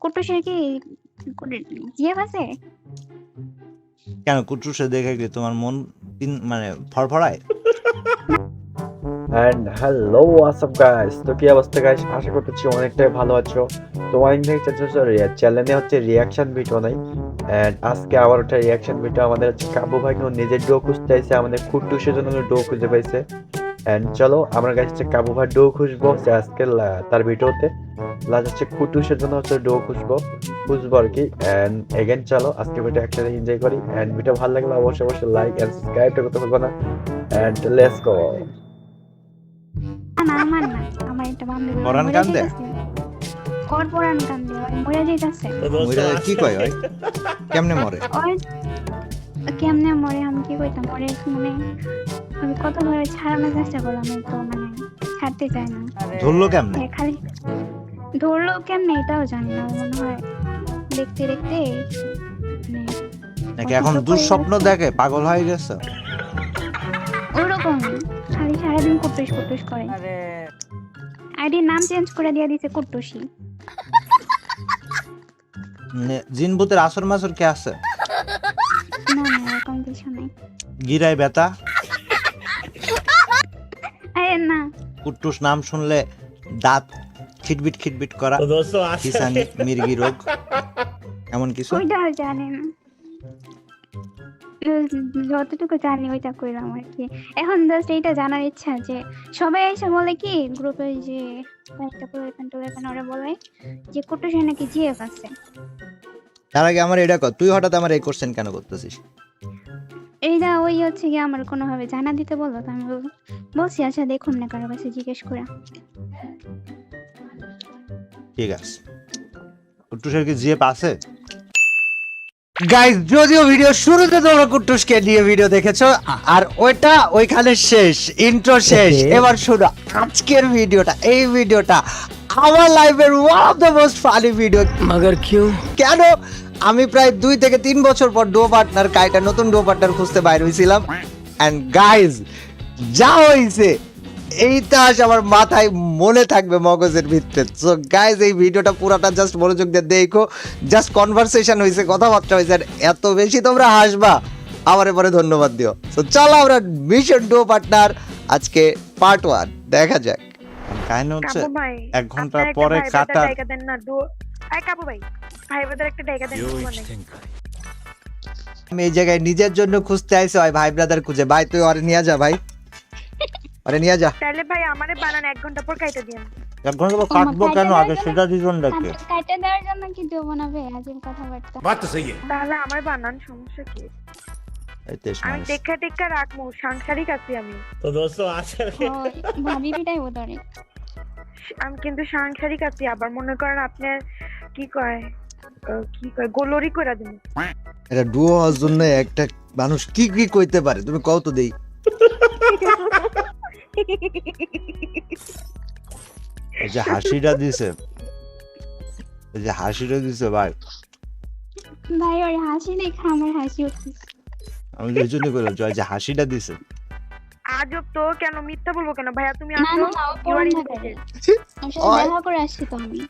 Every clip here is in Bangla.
কুটুসের কি জিএফ আছে কেন কুটুসে দেখে কি তোমার মন মানে ফড়ফড়ায় অ্যান্ড হ্যালো গাইস তো কি অবস্থা গাইস আশা করতেছি অনেকটাই ভালো আছো। তো অনেকদিন চ্যানেলে হচ্ছে রিয়াকশন ভিডিও নাই। অ্যান্ড আজকে আবার একটা রিয়াকশন ভিডিও আমাদের হচ্ছে কাবু ভাই কেউ নিজের ডো খুঁজতে আইছে আমাদের কুট্টুসের জন্য ডো খুঁজে পাইছে। অ্যান্ড চলো আমরা গাইস হচ্ছে কাবু ভাই ডো খুঁজবো যে আজকে তার ভিডিওতে। প্লাস হচ্ছে কুট্টুসের জন্য হচ্ছে ডো খুঁজবো খুঁজবো আর কি। অ্যান্ড এগেন চলো আজকে ভিডিও একসাথে এনজয় করি। অ্যান্ড ভিডিও ভালো লাগলে অবশ্যই অবশ্যই লাইক অ্যান্ড সাবস্ক্রাইবটা করতে ভুলবো না। অ্যান্ড লেটস গো না না আমার না আমার একটা বান্ধবী ওর কান্দে? যাইতাছে। পরান কান্দে মরে যাইতাছে। ওইটা কি কয় ভাই কেমনে মরে? ওই কেমনে মরে আমি কি কইতাম মরে মানে আমি কত ভাবে ছাড়ানোর চেষ্টা করলাম আমি তো মানে ছাড়তে চাই না। ধরলো কেমনে? এ খালি ধরলো কেমনে এটাও জানি না মনে হয় দেখতে দেখতে মানে নাকি এখন দুঃস্বপ্ন দেখে পাগল হয়ে গেছে? ওরকম খালি সারাদিন কুটুস কুটুস করে। আইডির নাম চেঞ্জ করে দিয়ে দিছে কুটুসি জিন ভূতের আসর মাসর কে আছে? না না এরকম নাম শুনলে দাঁত খিটবিট খিটবিট করা হিসানি মির্গি রোগ। এমন কিছু? ওইটাও যতটুকু জানি ওইটা করলাম আর কি। এখন জাস্ট এইটা জানার ইচ্ছা যে সবাই এসে বলে কি গ্রুপে যে একটা পুরো এখান ওরা বলে যে কুটুসের নাকি জিএফ আছে। তার আগে আমার এটা কর। তুই হঠাৎ আমার এই কোশ্চেন কেন করতেছিস? এইটা ওই হচ্ছে কি আমার কোনোভাবে জানা দিতে বলল তো আমি বলছি আচ্ছা দেখুন না কারও কাছে জিজ্ঞেস করে। ঠিক আছে। কুট্টু স্যার কি গাইজ যদিও ভিডিও শুরুতে তোমরা কুট্টুসকে নিয়ে ভিডিও দেখেছ আর ওইটা ওইখানে শেষ ইন্ট্রো শেষ। এবার শুধু আজকের ভিডিওটা এই ভিডিওটা আমার লাইফের one of the most funny video মাগার কিউ? কেন? আমি প্রায় দুই থেকে তিন বছর পর ডো পার্টনার কাইটা নতুন ডো পার্টনার খুঁজতে বাইরে হয়েছিলাম অ্যান্ড গাইজ যা হয়েছে এই তাস আমার মাথায় মনে থাকবে মগজের ভিতরে। সো গাইজ এই ভিডিওটা পুরোটা জাস্ট মনোযোগ দিয়ে দেখো। জাস্ট কনভারসেশন হয়েছে কথাবার্তা হয়েছে আর এত বেশি তোমরা হাসবা আমার এবারে ধন্যবাদ দিও। তো চলো আমরা মিশন ডো পার্টনার আজকে পার্ট ওয়ান দেখা যাক। কাহিনী হচ্ছে এক ঘণ্টা পরে কাটার কাপু ভাই। আমি এই জায়গায় নিজের জন্য খুঁজতে ভাই ব্রাদার খুঁজে। ভাই তুই নিয়ে যা ভাই। নিয়ে যা। তাহলে ভাই আমারে বানান এক ঘণ্টা পর দিন এক ঘণ্টা পর কাটবো কেন? আগে সেটা ডাকে দেওয়ার জন্য কি দেব না ভাই? কথাবার্তা। বাত তো সহি তাহলে আমার বানান সমস্যা কি? আমি দেখা রাখব সাংসারিক আমি। আমি কিন্তু সাংসারিক আছি আবার মনে করেন আপনার কি কয়? কি কয় গোলরি করে দিন এটা ডুয়ো হওয়ার জন্য একটা মানুষ কি কি কইতে পারে তুমি কত দেই। এই যে হাসিটা দিছে। এই যে হাসিটা দিছে ভাই। ভাই ওর হাসি দেখে আমার হাসি উঠতেছে আমি তো এই জন্য করে জয় যে হাসিটা দিছে। আজব তো কেন মিথ্যা বলব কেন? ভাইয়া তুমি আসো। দেখা করে আসছি তো আমি।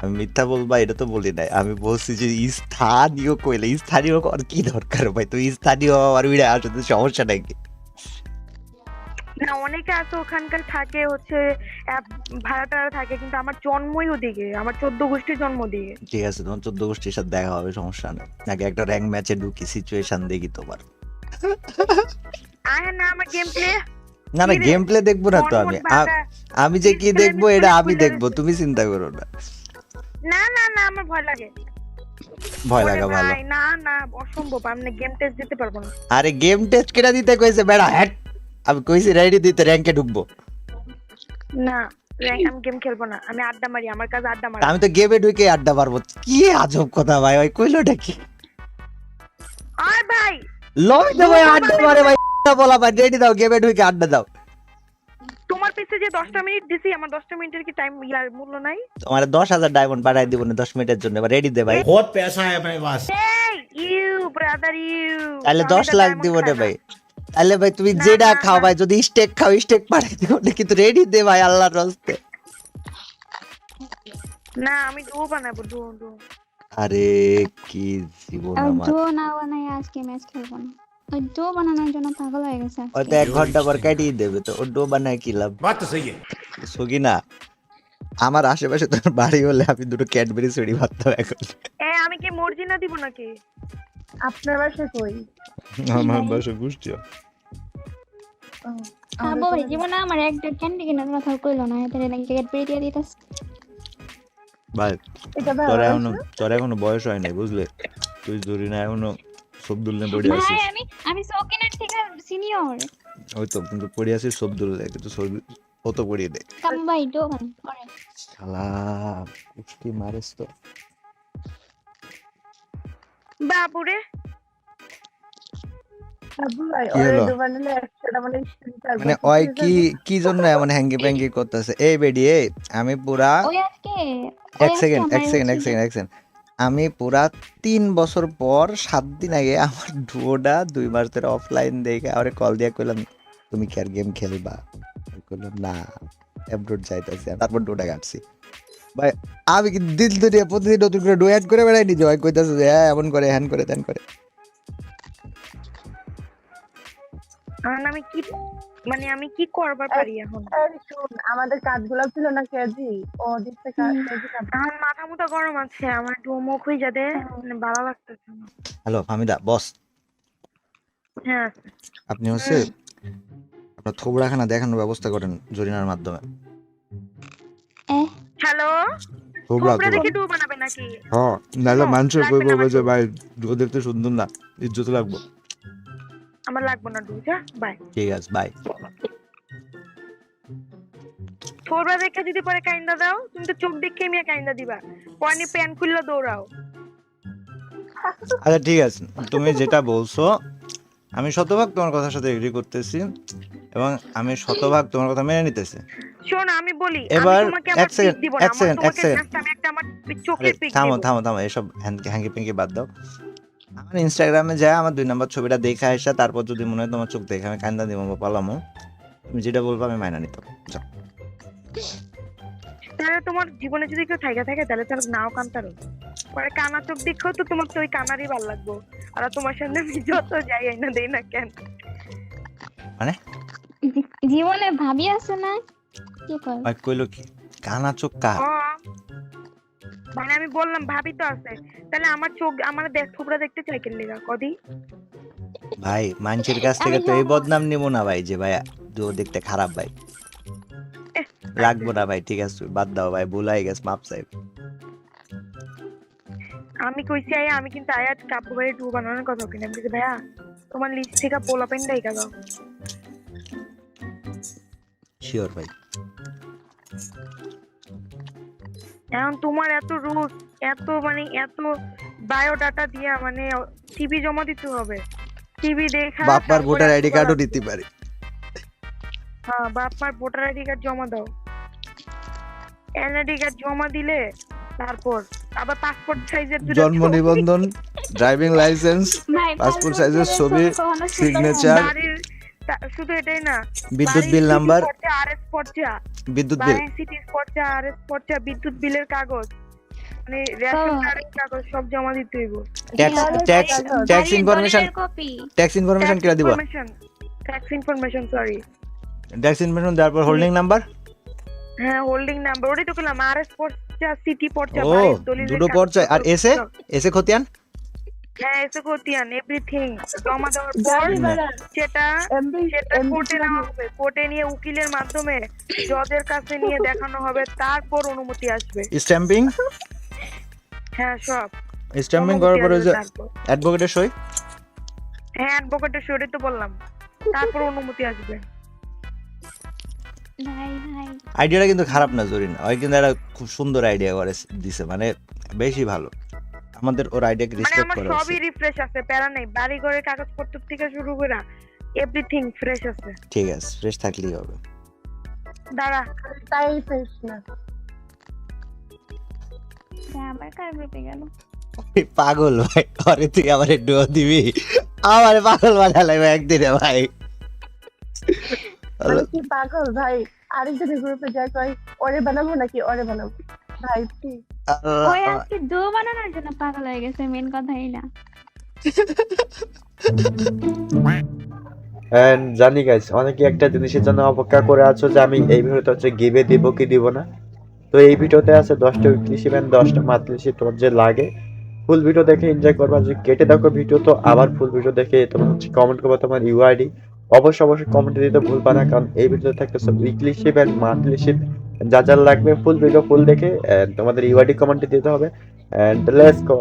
আমি মিথ্যা বলবা এটা তো বলি নাই। আমি বলছি যে স্থানীয় কইলে স্থানীয় আর কি দরকার ভাই? তুই স্থানীয় আর উড়ে আসতে সমস্যা নাকি না অনেকে আছে ওখানকার থাকে হচ্ছে ভাড়া টাড়া থাকে কিন্তু আমার জন্মই ওদিকে। আমার চোদ্দ গোষ্ঠীর জন্ম দিয়ে ঠিক আছে তোমার চোদ্দ গোষ্ঠীর সাথে দেখা হবে সমস্যা নেই। নাকি একটা র্যাঙ্ক ম্যাচে ঢুকি সিচুয়েশন দেখি তোমার। আয় না আমার গেম প্লে না না? গেম প্লে দেখব না তো আমি। আমি যে কি দেখব এটা আমি দেখব তুমি চিন্তা করো না। না না না আমার ভয় লাগে। ভয় লাগা ভালো। না না অসম্ভব আমি গেম টেস্ট দিতে পারব না। আরে গেম টেস্ট কেটে দিতে কইছে? বেড়া হ্যাট আমি কইছি রেডি দিতে র্যাঙ্কে ঢুকবো। না আমি গেম খেলব না আমি আড্ডা মারি আমার কাছে আড্ডা মারি। আমি তো গেমে ঢুকে আড্ডা মারবো। কি আজব কথা ভাই ভাই কইলোটা কি আর ভাই। লবি তো ভাই আড্ডা মারে ভাই বলা ভাই রেডি দাও গেমে ঢুকে আড্ডা দাও। তোমার পিছে যে দশটা মিনিট দিছি আমার দশটা মিনিটের কি টাইম ইয়ার মূল্য নাই তোমার দশ হাজার ডায়মন্ড পাঠাই দিব না দশ মিনিটের জন্য এবার রেডি দে ভাই बहुत पैसा है अपने पास এই ইউ ব্রাদার ইউ তাহলে দশ লাখ দিব না ভাই তাহলে ভাই তুমি না, যেটা না, খাও না। ভাই যদি স্টেক খাও স্টেক পাঠাই দিব না কিন্তু রেডি দে ভাই আল্লাহর রস্তে না আমি ডুও বানাবো ডুও ডুও আরে কি জীবন আর আমার ডো না বানাই আজকে ম্যাচ খেলবো না বানানোর জন্য পাগল হয়ে গেছে এক ঘণ্টা পর কাটিয়ে দেবে তো বানায় কি লাভ? বাত সহি সুগি না আমার আশেপাশে তোর বাড়ি হলে আমি দুটো ক্যাডবেরি এখন এ আমি কি দিব নাকি? আপনার কই? আমার আবো ভাই আমার একটা ক্যান্ডি কথা কইলো না এতে নাকি ক্যাডবেরি দিয়ে দিতাস। ভাই তোর এখনও তোর এখনও বয়স হয় নাই বুঝলে? তুই ধরি না এখনও সবদুল নিয়ে পড়ে আছিস আমি আমি সকিনের থেকে সিনিয়র ওই তো কিন্তু পড়ে আছিস সবদুল কিন্তু সবদুল কত পড়িয়ে দে। কাম ভাই করে শালা উষ্টি মারিস তো। বাবুরে মানে মানে ওই কি কি জন্য এমন হ্যাঙ্গি প্যাঙ্গি করতেছে? এই বেডি এই আমি পুরা এক সেকেন্ড এক সেকেন্ড এক সেকেন্ড এক সেকেন্ড আমি পুরা তিন বছর পর সাত দিন আগে আমার ডুয়োটা দুই মাস ধরে অফলাইন দেখে আরে কল দিয়ে কইলাম, তুমি কি আর গেম খেলবা? কইলাম, না অ্যাব্রোড যাইতেছি তারপর ডোটা কাটছি ভাই, আমি কি দিল দুনিয়া প্রতিদিন নতুন করে ডো অ্যাড করে বেড়াই নিজে ভাই, কইতাছে যে হ্যাঁ এমন করে হ্যান করে ত্যান করে। এখন আমি কি? মানে আমি কি করবার পারি এখন? শুন আমাদের কাজগুলো ছিল না কেজি? ও দিচ্ছে কাজ কেজি কাজ এখন মাথা মুথা গরম আছে আমার একটু মুখ হয়ে যাতে মানে ভালো লাগতেছে না। Hello Fahmida boss. হ্যাঁ। আপনি হচ্ছে আপনার থোবড়াখানা দেখানোর ব্যবস্থা করেন জরিনার মাধ্যমে। হ্যালো? থোবড়া দেখে ডুও বানাবে নাকি? হ্যাঁ নাহলে মানুষের কই বলবে যে ভাই দেখতে সুন্দর না ইজ্জত লাগবো। আমার লাগবে না বাই ঠিক আছে বাই থোরবা দেখে যদি পরে কাইন্দা দাও তুমি তো চোখ দেখে মিয়া কাইন্দা দিবা। পয়নি প্যান খুললে দৌড়াও। আচ্ছা ঠিক আছে। তুমি যেটা বলছো আমি শতভাগ তোমার কথার সাথে এগ্রি করতেছি এবং আমি শতভাগ তোমার কথা মেনে নিতেছি। শোন আমি বলি এবার এক না এক second, এক পিক থামো থামো থামো এসব হ্যাঙ্কি পিঙ্কি বাদ দাও। আমার ইনস্টাগ্রামে যায় আমার দুই নম্বর ছবিটা দেখে আসা তারপর যদি মনে হয় তোমার চোখ দেখে আমি কান্দা দিব বা পালামো। তুমি যেটা বলব আমি মাইনা যাও। তাহলে তোমার জীবনে যদি কেউ থাইকা থাকে তাহলে তার নাও কান্তারো পরে কানা চোখ দেখো তো তোমার তো ওই কানারই ভালো লাগবো। আর তোমার সামনে আমি যত যাই না দেই না কেন? জী- জীবনে ভাবি আছে না? কি কর কইলো কি? কানা চোখ কার? মানে আমি বললাম ভাবি তো আছে। তাহলে আমার চোখ আমার দেখ থোবরা দেখতে চাই কেন লেগা কদি? ভাই মানুষের কাছ থেকে তো এই বদনাম নিব না ভাই যে ভাই ও দেখতে খারাপ ভাই। রাখব না ভাই ঠিক আছে বাদ দাও ভাই ভুলাই গেছ মাপ সাহেব আমি কইছি আয়া আমি কিন্তু আয়াত কাপড় বাড়ি টু বানানোর কথা কিনে আমি বলছি, ভাইয়া তোমার লিস্ট থেকে পোলা পেন ডাইকা দাও। শিওর ভাই। এখন তোমার এত রুলস এত মানে এত বায়োডাটা দিয়া মানে টিভি জমা দিতে হবে। টিভি দেখা তারপরে ভোটার আইডি কার্ডও দিতে পারে। হ্যাঁ বাপমার ভোটার আইডি কার্ড জমা দাও। এনআইডি কার্ড জমা দিলে তারপর আবার পাসপোর্ট সাইজের জন্ম নিবন্ধন ড্রাইভিং লাইসেন্স size এর ছবি, তা- শুধু এটাই না। বিদ্যুৎ বিল নাম্বার? আরএস পর্চা বিদ্যুৎ বিল। সিটি পর্চা আরএস পর্চা বিদ্যুৎ বিলের কাগজ। মানে রেশন কার্ডের কাগজ সব জমা দিতে হইব। Tax tax tax information tax information কিরা দিবা? Tax information sorry tax information দেওয়ার পর হোল্ডিং নাম্বার হ্যাঁ হোল্ডিং নাম্বার ওটাই তো বললাম আরএস পর্চা সিটি পর্চা ও দুটো পর্চায় আর এসে? এসে খতিয়ান? হ্যাঁ এসে এভরিথিং জমা দেওয়ার পর সেটা সেটা কোর্টে নেওয়া হবে। কোর্টে নিয়ে উকিলের মাধ্যমে জজের কাছে নিয়ে দেখানো হবে। তারপর অনুমতি আসবে। স্ট্যাম্পিং হ্যাঁ সব। স্ট্যাম্পিং করার পরে যে অ্যাডভোকেটের সই? হ্যাঁ অ্যাডভোকেটের সরি তো বললাম। তারপর অনুমতি আসবে। আইডিয়াটা কিন্তু খারাপ না জরিন। ওই কিন্তু একটা খুব সুন্দর আইডিয়া করে দিছে। মানে বেশি ভালো। আমাদের ওর আইডিয়াকে মানে রেসপেক্ট আমার সবই রিফ্রেশ আছে প্যারা নেই। বাড়ি ঘরের কাগজপত্র থেকে শুরু করে এভরিথিং ফ্রেশ আছে। ঠিক আছে ফ্রেশ থাকলেই হবে। দাঁড়া। তাই ফ্রেশ না। কার গ্রুপে গেল? পাগল ভাই ঘরে তুই আমার একটু দিবি। আমার পাগল বানালে ভাই একদিনে ভাই। কি পাগল ভাই? আরেকজনের গ্রুপে যাই কই ওরে বানাবো নাকি ওরে বানাবো? খাইছি ওই আজকে দো বানানোর জন্য পাগল হয়ে গেছে মেন কথাই না। জানি গাইস অনেকে একটা জিনিসের জন্য অপেক্ষা করে আছো যে আমি এই ভিডিওতে হচ্ছে গিভে দিব কি দিব না। তো এই ভিডিওতে আছে দশটা উইকলি শিপ দশটা শিপ তোমার যে লাগে। ফুল ভিডিও দেখে এনজয় করবা যদি কেটে দেখো ভিডিও তো আবার ফুল ভিডিও দেখে তোমার হচ্ছে কমেন্ট করবা তোমার ইউআইডি অবশ্যই অবশ্যই কমেন্ট দিতে ভুলবা না কারণ এই ভিডিওতে থাকতেছে weekly ship and monthly ship যা যা লাগবে ফুল ভিডিও ফুল দেখে, and তোমাদের ইউআইডি কমেন্টে দিতে হবে এন্ড লেটস গো